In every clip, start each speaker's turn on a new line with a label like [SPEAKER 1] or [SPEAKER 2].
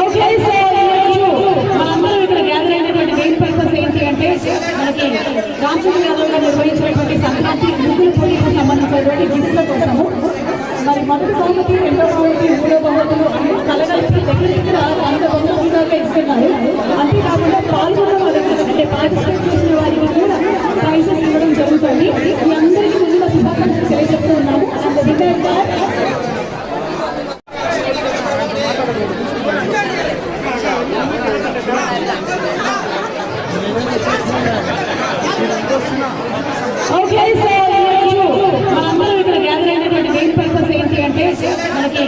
[SPEAKER 1] Okay sir ఈరోజు మనందరం ఇక్కడ గ్యాదర్ అయినటువంటి మెయిన్ పర్పస్ ఏంటి అంటే మనకి రామచంద్ర యాదవ్ గారు నిర్వహించినటువంటి సంక్రాంతి ముగ్గుల పోటీకి సంబంధించినటువంటి కోసము. మరి మొదటి బహుమతి రెండో బహుమతి మూడో బహుమతులు కలగలిపి దగ్గర దగ్గర వంద బహుమతులు దాకా ఇస్తున్నారు. అంతేకాకుండా పాల్గొన్న వాళ్ళకి అంటే పార్టిసిపేట్ చేసిన వారికి కూడా ప్రైజెస్ ఇవ్వడం జరుగుతుంది మీ అందరికీ ముందుగా శుభాకాంక్షలు తెలియజేస్తూ ఉన్నాము అండ్ విన్నర్ ఓకే సార్ ఈరోజు మనందరం ఇక్కడ గ్యాదర్ అయినటువంటి మెయిన్ పర్పస్ ఏంటి అంటే మనకి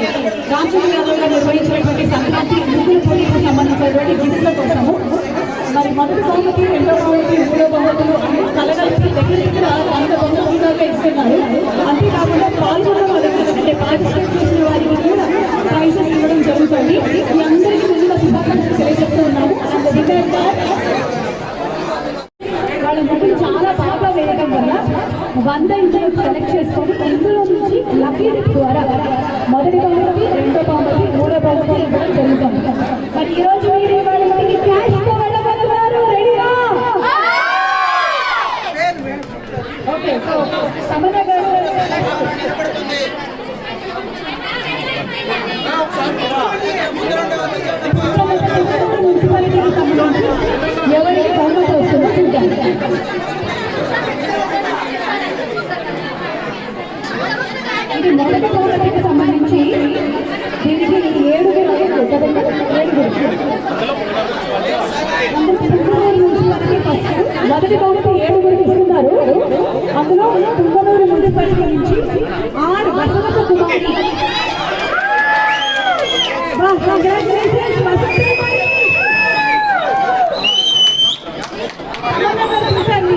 [SPEAKER 1] రామచంద్ర యాదవ్ గారు నిర్వహించినటువంటి సంక్రాంతి ముగ్గుల పోటీకి సంబంధించినటువంటి గిఫ్ట్ల కోసము మరి మొదటి బహుమతి రెండో బహుమతి మూడో బహుమతులు అన్ని కలగలిపి దగ్గర దగ్గర వంద బహుమతులు దాకా ఇస్తున్నారు అంతేకాకుండా పాల్గొన్న వాళ్ళకి అంటే పార్టిసిపేట్ చేసిన వారికి కూడా ప్రైజెస్ ఇవ్వడం జరుగుతుంది మీ అందరికీ ముందుగా శుభాకాంక్షలు తెలియజేస్తూ ఉన్నాము అండ్ విన్నర్ వాళ్ళ ముగ్గురు చాలా బాగా వేయడం వల్ల వంద ఇంచులు సెలెక్ట్ చేసుకొని ఇందులో నుంచి లక్కీ డిప్ ద్వారా మొదటి బహుమతి రెండో బహుమతి మూడో బహుమతి ఇవ్వడం జరుగుతుంది మరి ఈ రోజు మీరు ఇవాళ ఇంటికి క్యాష్తో వెళ్ళబోతున్నారు రెడీగా ఓకే సో సమన గారు మున్సిపాలిటీకి సంబంధించి ఎవరికి బహుమతి వస్తుందో చూద్దాం ఇది మొదటి బహుమతికి సంబంధించి దీనికి ఏడుగురు ఏడుగురు మొదటి బహుమతి ఏడుగురికి ఇస్తున్నారు. అందులో తుంగనూరు మున్సిపాలిటీ నుంచి ఆరు వసంత కుమారి. వసంత కుమారి. సార్ మీ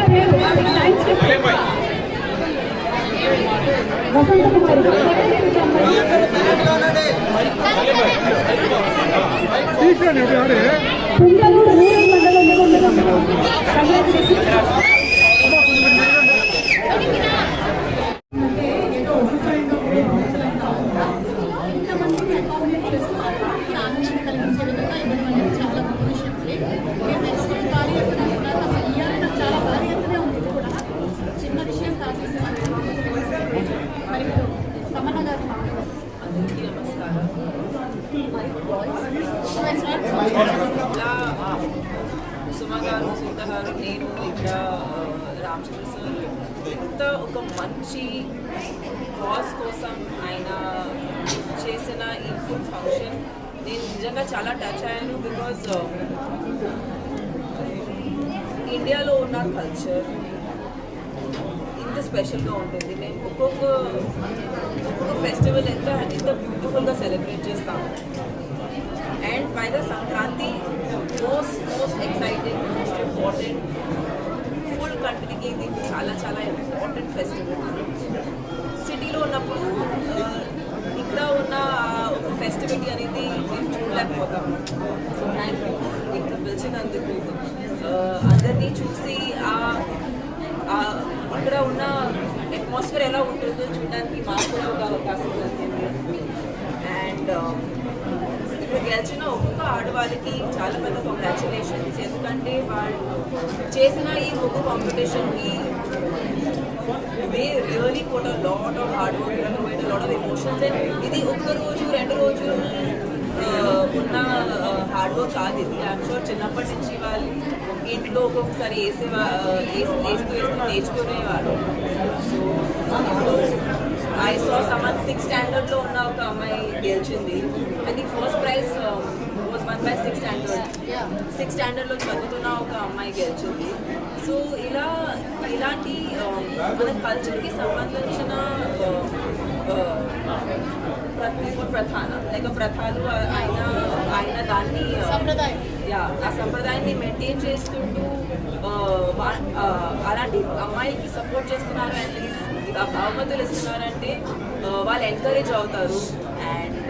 [SPEAKER 1] పేరు థ్యాంక్స్ చెప్పండి వసంత
[SPEAKER 2] చాలా గొప్ప విషయం చాలా భారీ ఉంది కూడా చిన్న విషయం కాదు మరి
[SPEAKER 3] నమస్కారం ఇలా సుమ గారు సీత గారు నేను ఇక్కడ రామచంద్ర సార్ ఇంత ఒక మంచి ఫంక్షన్ నేను నిజంగా చాలా టచ్ అయ్యాను బికాజ్ ఇండియాలో ఉన్న కల్చర్ ఇంత స్పెషల్గా ఉంటుంది. నేను ఒక్కొక్క ఒక్కొక్క ఫెస్టివల్ ఎంత ఎంత బ్యూటిఫుల్గా సెలబ్రేట్ చేస్తాము. అండ్ పైగా Sankranti most most exciting most important full కంట్రీకి ఇది చాలా చాలా ఇంపార్టెంట్ ఫెస్టివల్ సిటీలో ఉన్నప్పుడు uh, ఆ, ఇక్కడ ఉన్న ఆ ఒక ఫెస్టివిటీ అనేది మేము థ్యాంక్ యూ ఇక్కడ పిలిచినందుకు అందరినీ చూసి ఆ ఇక్కడ ఉన్న అట్మాస్ఫియర్ ఎలా ఉంటుందో చూడడానికి మాకు కూడా ఒక అవకాశం దొరికింది. అండ్ um, ఇక్కడ గెలిచిన ఒక్కొక్క ఆడవాళ్ళకి చాలా పెద్ద కంగ్రాచులేషన్స్ ఎందుకంటే వాళ్ళు చేసిన ఈ ముగ్గు కాంపిటీషన్కి దే రియలీ కూడా lot of hard work and lot of emotions and ఇది ఒక్క రోజు రెండు రోజు ఆ, ఉన్న హార్డ్ వర్క్ కాదు ఇది. ఐఎమ్ షూర్ చిన్నప్పటి నుంచి వాళ్ళు ఇంట్లో ఒక్కొక్కసారి వేసే వేస్తూ వేస్తూ నేర్చుకునేవారు. సో ఇప్పుడు ఐ సో సమ్మన్ సిక్స్ స్టాండర్డ్లో ఉన్న ఒక అమ్మాయి గెలిచింది. I think first prize was one by six standard six స్టాండర్డ్లో చదువుతున్న ఒక అమ్మాయి గెలిచింది. సో ఇలా ఇలాంటి um, మన కల్చర్కి సంబంధించిన uh, uh, ఆ, ఆ, ప్రతి ప్రధాన లేక ప్రథాలు ఆయన ఆయన దాన్ని
[SPEAKER 2] సంప్రదాయం.
[SPEAKER 3] యా ఆ సంప్రదాయాన్ని మెయింటైన్ ఆ, అలాంటి అమ్మాయికి సపోర్ట్ చేస్తున్నారు ఆ బహుమతులు ఇస్తున్నారంటే వాళ్ళు ఎంకరేజ్ అవుతారు. అండ్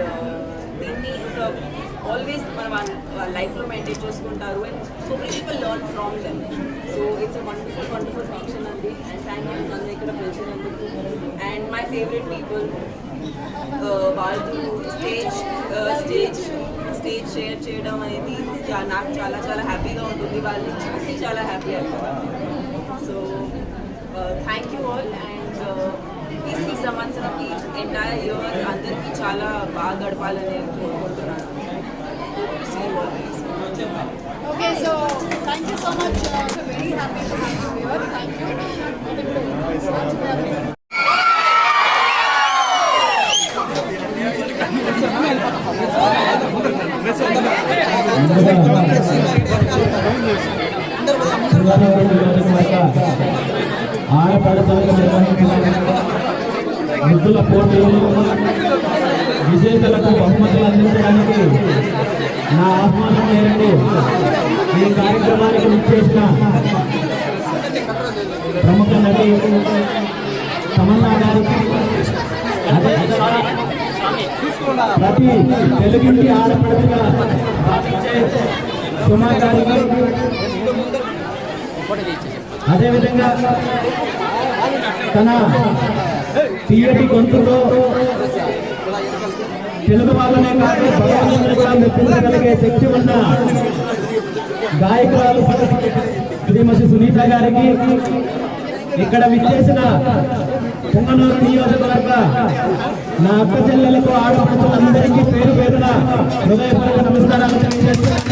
[SPEAKER 3] దీన్ని ఇంకా ఆల్వేస్ మన వాళ్ళ లైఫ్లో మెయింటైన్ చేసుకుంటారు. And so people learn from them so it's a wonderful wonderful function అండి. And thank you favourite people వాళ్ళు స్టేజ్ స్టేజ్ స్టేజ్ షేర్ చేయడం అనేది చా- నాకు చాలా చాలా హ్యాపీగా ఉంటుంది వాళ్ళని చూసి చాలా హ్యాపీ అవుతుంది so thank you all and ఈ ఈ సంవత్సరం ఈ ఎంటైర్ ఇయర్ అందరికీ చాలా బాగా గడపాలని కోరుకుంటున్నాను See you all, please.
[SPEAKER 2] Okay so thank you so much very happy to have you here thank you
[SPEAKER 4] ఆడపడతలకు నిర్వహించిన ముద్దుల పోటీలు విజేతలకు బహుమతులు అందించడానికి నా ఆహ్వానం మేరకు ఈ కార్యక్రమానికి విచ్చేసిన ప్రముఖ నటి తమన్నా గారికి ప్రతి తెలుగింటి ఆడపడుతున్న సుమా గారికి అదేవిధంగా తన తీయటి గొంతుతో తెలుగు వాళ్ళనే కాదు భగవంతుని కూడా మెప్పించగలిగే శక్తి ఉన్న గాయకురాలు శ్రీమతి సునీత గారికి ఇక్కడ విచ్చేసిన పొంగనూరు నియోజకవర్గ నా అక్క చెల్లెలకు ఆడపడుతులందరికీ పేరు పేరున హృదయపూర్వక నమస్కారాలు తెలియజేస్తున్నాను.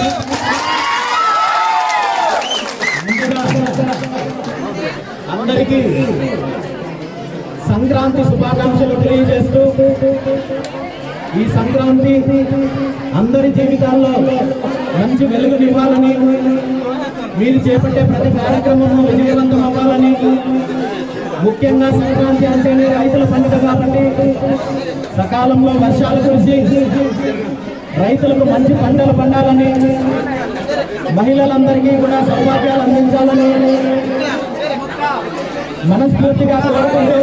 [SPEAKER 4] అందరికీ సంక్రాంతి శుభాకాంక్షలు తెలియజేస్తూ ఈ సంక్రాంతి అందరి జీవితాల్లో మంచి వెలుగునివ్వాలని మీరు చేపట్టే ప్రతి కార్యక్రమము విజయవంతం అవ్వాలని ముఖ్యంగా సంక్రాంతి అంటేనే రైతుల పండుగ కాబట్టి సకాలంలో వర్షాలు కురిసి రైతులకు మంచి పంటలు పండాలని మహిళలందరికీ కూడా సౌభాగ్యాలు అందించాలని మనస్ఫూర్తిగా కోరుకుంటూ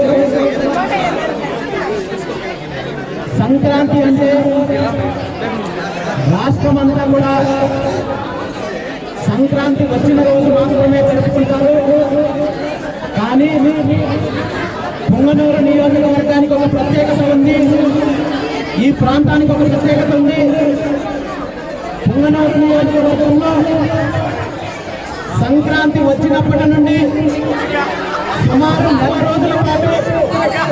[SPEAKER 4] సంక్రాంతి అంటే రాష్ట్రం అంతా కూడా సంక్రాంతి వచ్చిన రోజు మాత్రమే జరుపుకుంటారు. కానీ పొంగనూరు నియోజకవర్గానికి ఒక ప్రత్యేకత ఉంది. ఈ ప్రాంతానికి ఒక ప్రత్యేకత ఉంది. పొంగనూరు నియోజకవర్గంలో సంక్రాంతి వచ్చినప్పటి నుండి సుమారు నెల రోజుల పాటు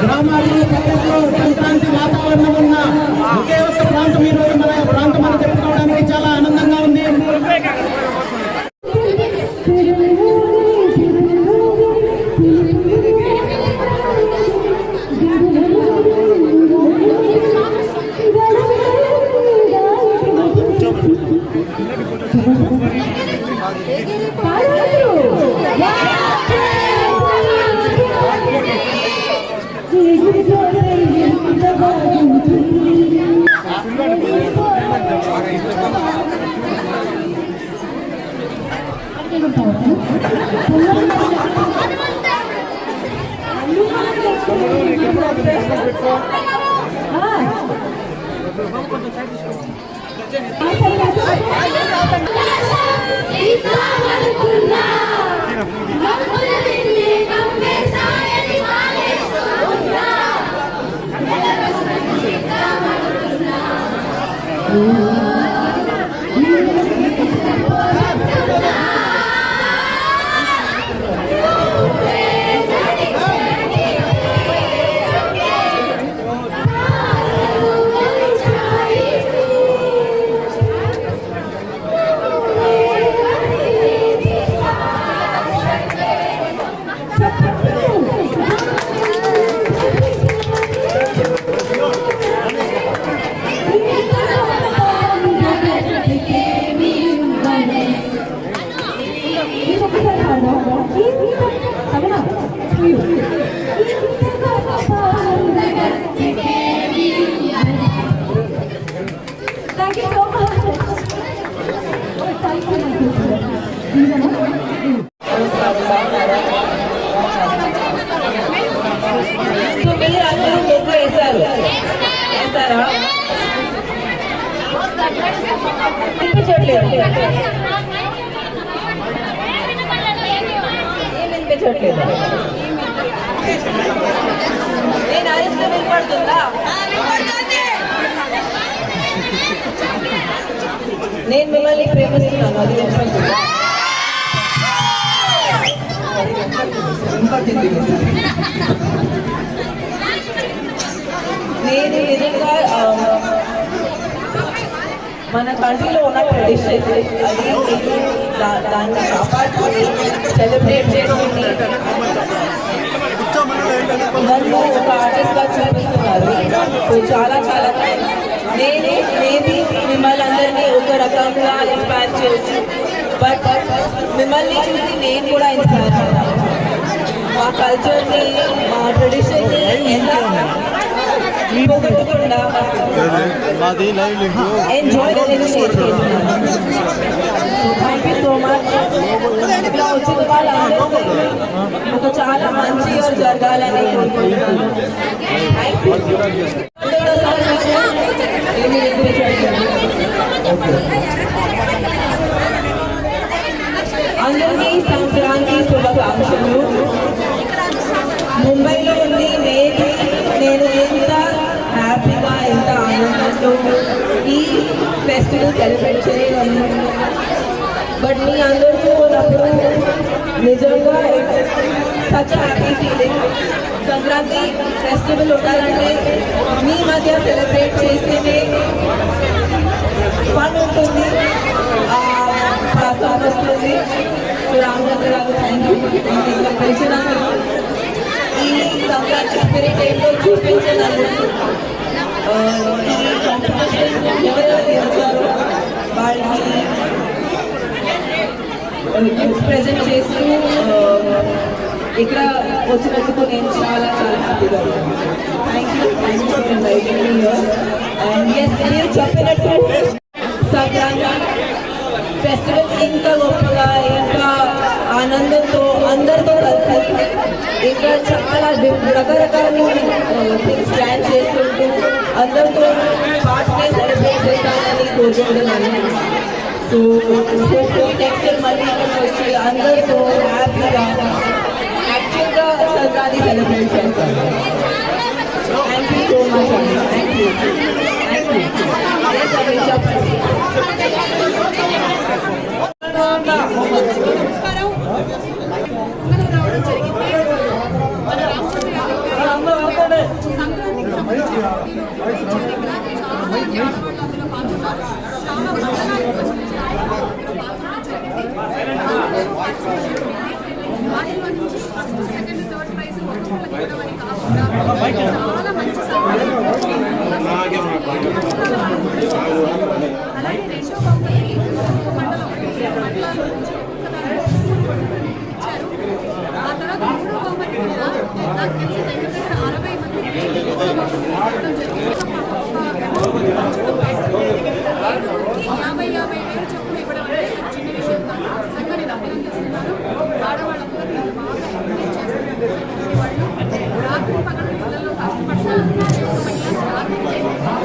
[SPEAKER 4] గ్రామాల్లో పల్లెల్లో సంక్రాంతి వాతావరణం ఉన్న ఒకే ఒక్క ప్రాంతం ఈరోజు మన ప్రాంతం అని చెప్పుకోవడానికి చాలా ఆనందంగా ఉంది.
[SPEAKER 3] Ay, ay, ay, ay, వినిపించట్లేదు నేను అరిస్తే వినపడుతుందా నేను మిమ్మల్ని ప్రేమిస్తున్నాను అది వినపడుతుందా నేను నిజంగా ఆ, మన కంట్రీలో ఉన్న ట్రెడిషన్ అది దాన్ని కాపాడుకొని సెలబ్రేట్ చేసుకుని నన్ను ఒక ఆర్టిస్ట్గా చూపిస్తున్నారు. సో చాలా చాలా నేనే మేబీ మిమ్మల్ని అందరినీ ఒక రకంగా ఇన్స్పైర్ చేయొచ్చు. బట్ మిమ్మల్ని చూసి నేను కూడా ఇన్స్పైర్ అవుతాను. మా కల్చర్ని మా ట్రెడిషన్ పోగొట్టకుండా
[SPEAKER 5] మాది లైవ్ లింక్
[SPEAKER 3] ఎంజాయ్ నేర్చుకుంటున్నాను థ్యాంక్ యూ సో మచ్ ఇలా వచ్చిన వాళ్ళందరికీ ఒక చాలా మంచి ఇయర్ జరగాలని కోరుకుంటున్నాను థ్యాంక్ యూ ఏమి ఎక్కువ చేయండి. అందరికీ సంక్రాంతి శుభాకాంక్షలు ముంబైలో ఉంది మేబీ ఫెస్టివల్ సెలబ్రేట్ చేయగలను బట్ మీ అందరితో ఉన్నప్పుడు నిజంగా such happy feeling Sankranti festival ఉండాలంటే మీ మధ్య సెలబ్రేట్ చేస్తేనే ఫన్ ఉంటుంది ప్రసాద్ వస్తుంది సో రామచంద్ర గారు థ్యాంక్ యూ ఇంకా పెంచినందుకు ఈ సంక్రాంతి స్పిరిట్ ఏంటో చూపించినందుకు ఆ, ఈ కాంపిటీషన్ ఎవరెవరు వచ్చారో వాళ్ళకి గిఫ్ట్స్ ప్రజెంట్ చేస్తూ ఇక్కడ వచ్చినందుకు నేను చాలా చాలా హ్యాపీగా ఉన్నాను thank you thank you for inviting me here and yes మీరు చెప్పినట్టు సంక్రాంతి ఫెస్టివల్ ఇంకా గొప్పగా ఇంకా ఆనందంతో అందరితో కలిసి ఇంకా చాలా రకరకాల థింగ్స్ ప్లాన్ చేసుకుంటూ అందరితో పార్ట్స్ని సెలబ్రేట్ చేస్తానని కోరుకుంటున్నాను సో నెక్స్ట్ ఇయర్ మళ్ళీ ఇక్కడికి వచ్చి అందరితో హ్యాపీగా యాక్చువల్గా సంక్రాంతి సెలబ్రేట్ చేస్తాను థ్యాంక్ యూ సో మచ్ అండి థ్యాంక్ యూ థ్యాంక్ యూ చెప్పండి
[SPEAKER 2] నమస్కారం మనం రావడం జరిగింది మన రామచంద్ర గారు సంక్రాంతికి సంబంధించి అరవై మంది మూడో బహుమతి ఇవ్వడం జరిగింది ఏడుగురికి యాభై యాభై వేలు చొప్పున ఇవ్వడం అంటే నాకు చిన్న విషయం కాదు నిజంగా నేను అభినందిస్తున్నాను ఆడవాళ్ళందరూ దీన్ని బాగా ఎంకరేజ్ చేస్తున్నారు వాళ్ళు రాత్రి పగలు పిల్లల్లో కష్టపడతారు ఒక మహిళ స్టార్టింగ్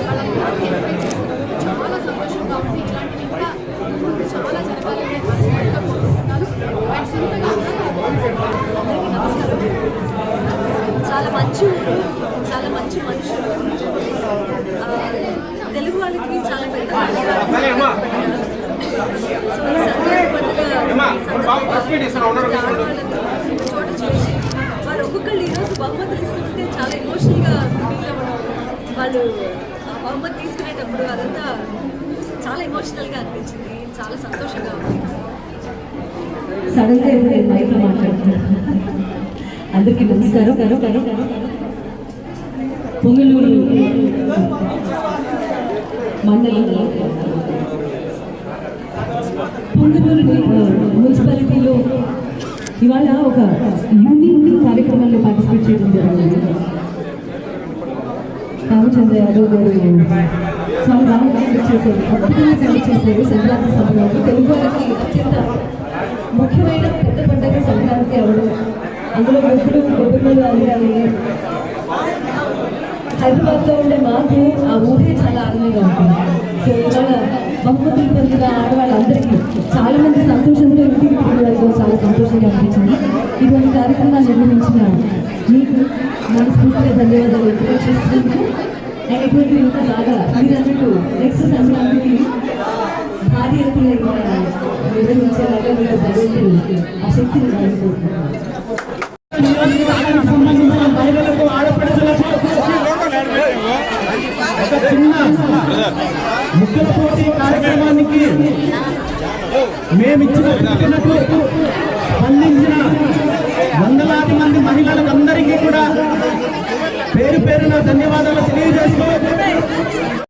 [SPEAKER 2] వాళ్ళందరూ ఎంకరేజ్ చేస్తున్నారు చాలా సంతోషంగా ఉంది ఇలాంటివి ఇంకా ముందు చాలా జరగాలని మనస్ఫూర్తిగా కోరుకుంటున్నాను అండ్ సునీత గారు అందరికీ నమస్కారం చాలా మంచి ఊరు చాలా మంచి మనుషులు ఆ, తెలుగు వాళ్ళకి చాలా పెద్ద పండుగ. సో ఈ సంక్రాంతి పండుగ ఈ సందర్భంగా ఆడవాళ్ళని చోటు చేసి వారు ఒక్కొక్కళ్ళు ఈరోజు బహుమతులు ఇస్తుంటే చాలా ఎమోషనల్గా ఫీల్ అవ్వడం వాళ్ళు ఆ బహుమతి తీసుకునేటప్పుడు అదంతా చాలా ఎమోషనల్గా అనిపించింది చాలా సంతోషంగా ఉంది
[SPEAKER 1] సడన్గా ఇప్పుడు నేను మైక్లో మాట్లాడుతున్నాను అందరికీ నమస్కారం. కరో కరో పొంగలూరు మండలంలో పొంగలూరు మున్సిపాలిటీలో ఇవాళ ఒక యూనిక్ కార్యక్రమంలో పార్టిసిపేట్ చేయడం జరిగింది. రామచంద్ర యాదవ్ గారు చాలా బాగా చేశారు. అద్భుతంగా కండక్ట్ చేశారు సంక్రాంతి సమయంలో తెలుగు వాళ్ళకి అత్యంత ముఖ్యమైన పెద్ద పండుగ సంక్రాంతి అవడం. అందులో ఎప్పుడు గొప్పలు అలగాలి హైదరాబాద్లో ఉండే మాకు ఆ ఊరే చాలా ఆనందంగా ఉంటుంది. సో ఇవాళ బహుమతులు పొందిన ఆడవాళ్ళందరికీ చాలా మంది సంతోషంతో ఇంటికి పిల్లలతో చాలా సంతోషంగా అనిపించింది. ఇటువంటి కార్యక్రమాలు నిర్వహించిన
[SPEAKER 2] మీకు మనస్ఫూర్తిగా ధన్యవాదాలు ఎక్కువ చేస్తున్నందుకు నేను ఇటువంటి ఇంత బాగా మీరు అన్నట్టు నెక్స్ట్
[SPEAKER 4] సంక్రాంతి మేమిచ్చినట్లు స్పందించిన వందలాది మంది మహిళలకు కూడా పేరు పేరున ధన్యవాదాలు తెలియజేస్తూ